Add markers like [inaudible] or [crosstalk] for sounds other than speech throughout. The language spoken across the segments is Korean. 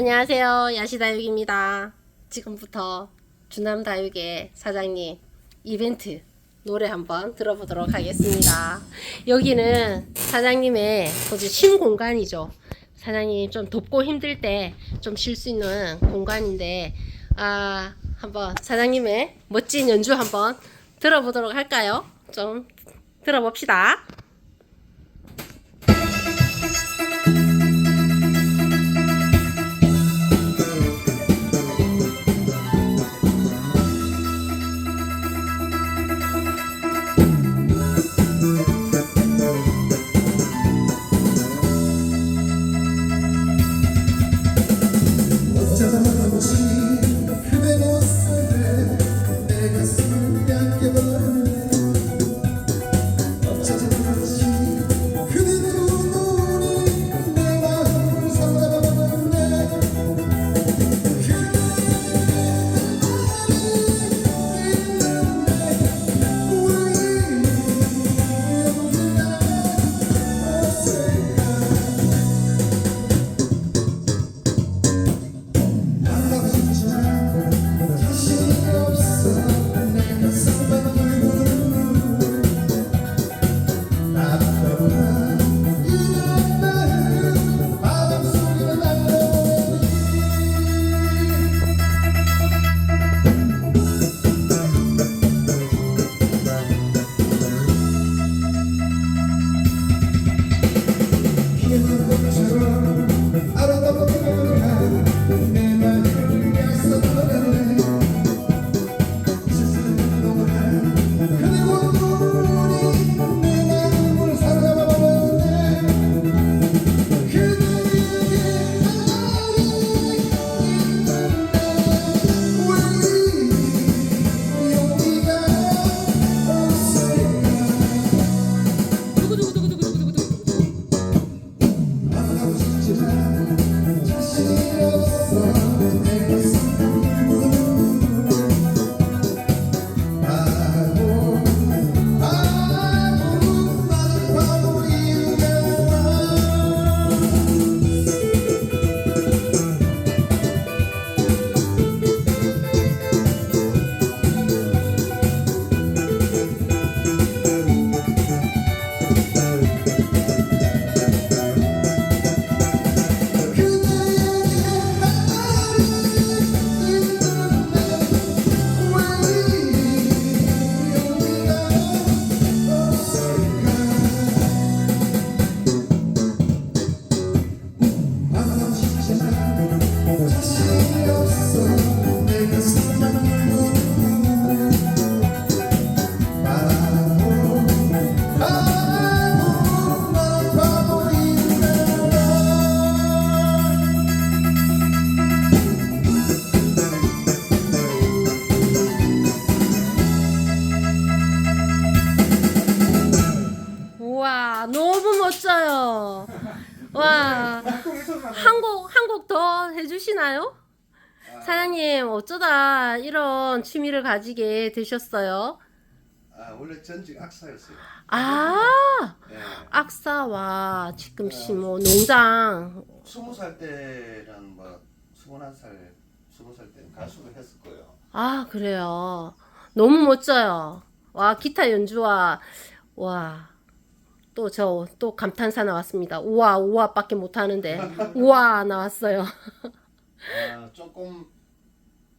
안녕하세요. 야시다육입니다. 지금부터 주남다육의 사장님 이벤트 노래 한번 들어보도록 하겠습니다. 여기는 사장님의 아주 신 공간이죠. 사장님 좀 덥고 힘들 때 좀 쉴 수 있는 공간인데 아 한번 사장님의 멋진 연주 한번 들어보도록 할까요? 좀 들어봅시다. 한 곡 한 곡 더 해주시나요? 사장님 어쩌다 이런 취미를 가지게 되셨어요? 아 원래 전직 악사였어요. 아 예. 악사와 지금 시뭐 농장 스무 살 때랑 뭐 스물한 살, 스무 살 때는 가수를 했을 거예요. 아 그래요. 너무 멋져요. 와 기타 연주와 와. 또 저 또 감탄사 나왔습니다. 우와 우와밖에 못 하는데 우와 나왔어요. 아 조금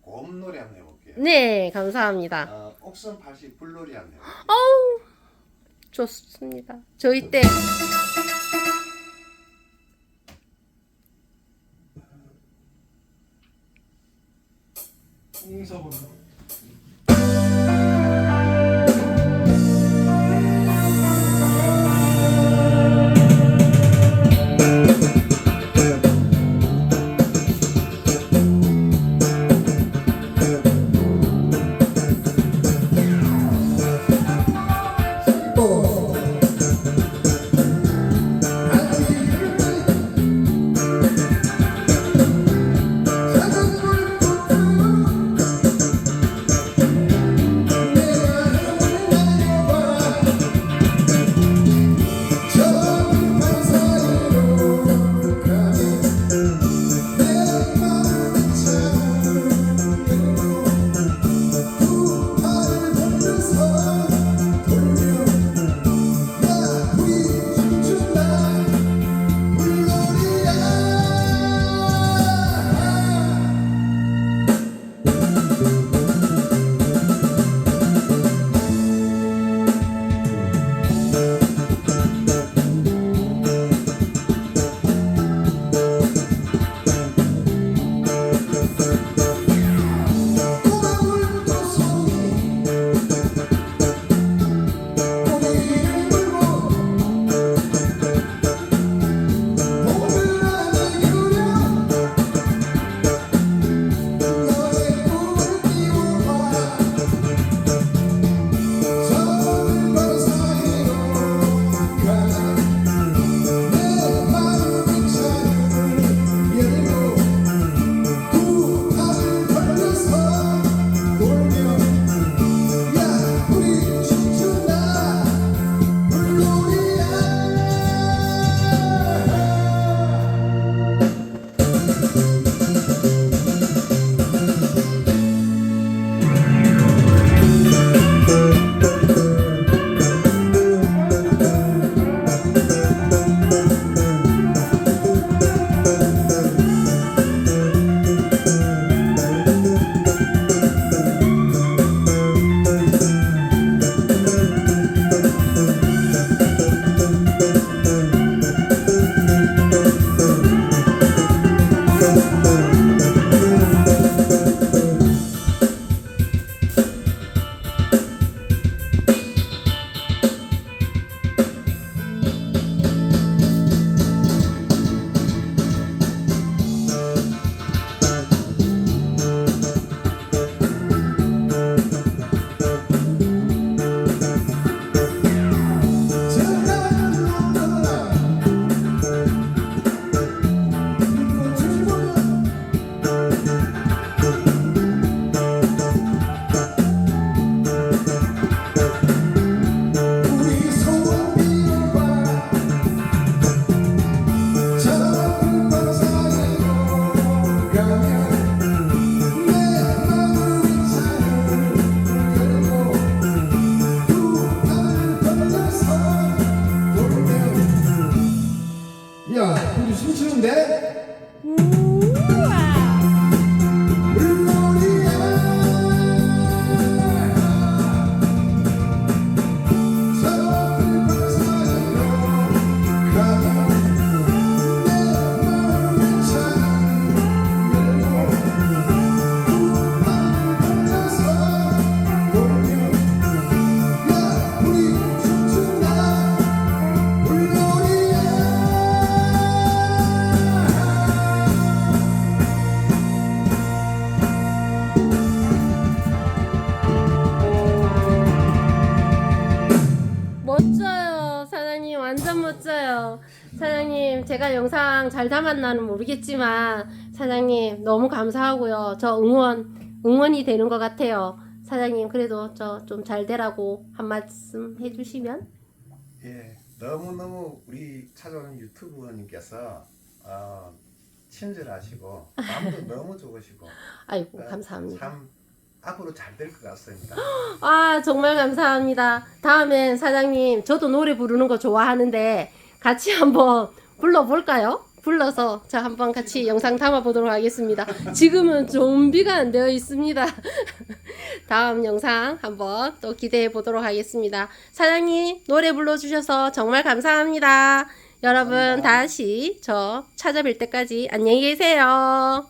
고음 노래 한번 해볼게요. 네 감사합니다. 아 옥선 파시 불놀이 한번 해볼게요. 어우 좋습니다. 저희 때 제가 영상 잘 담았나는 모르겠지만 사장님 너무 감사하고요. 저 응원 응원이 되는 것 같아요. 사장님 그래도 저 좀 잘 되라고 한 말씀 해주시면 예, 너무 너무 우리 찾아오는 유튜브님께서 어, 친절하시고 마음도 너무 좋으시고 아이고 어, 감사합니다. 참 앞으로 잘 될 것 같습니다. 아 정말 감사합니다. 다음엔 사장님 저도 노래 부르는 거 좋아하는데 같이 한번 불러볼까요? 불러서 자 한번 같이 영상 담아 보도록 하겠습니다. 지금은 좀비가 안 되어 있습니다. [laughs] 다음 영상 한번 또 기대해 보도록 하겠습니다. 사장님 노래 불러주셔서 정말 감사합니다. 여러분 감사합니다. 다시 저 찾아뵐 때까지 안녕히 계세요.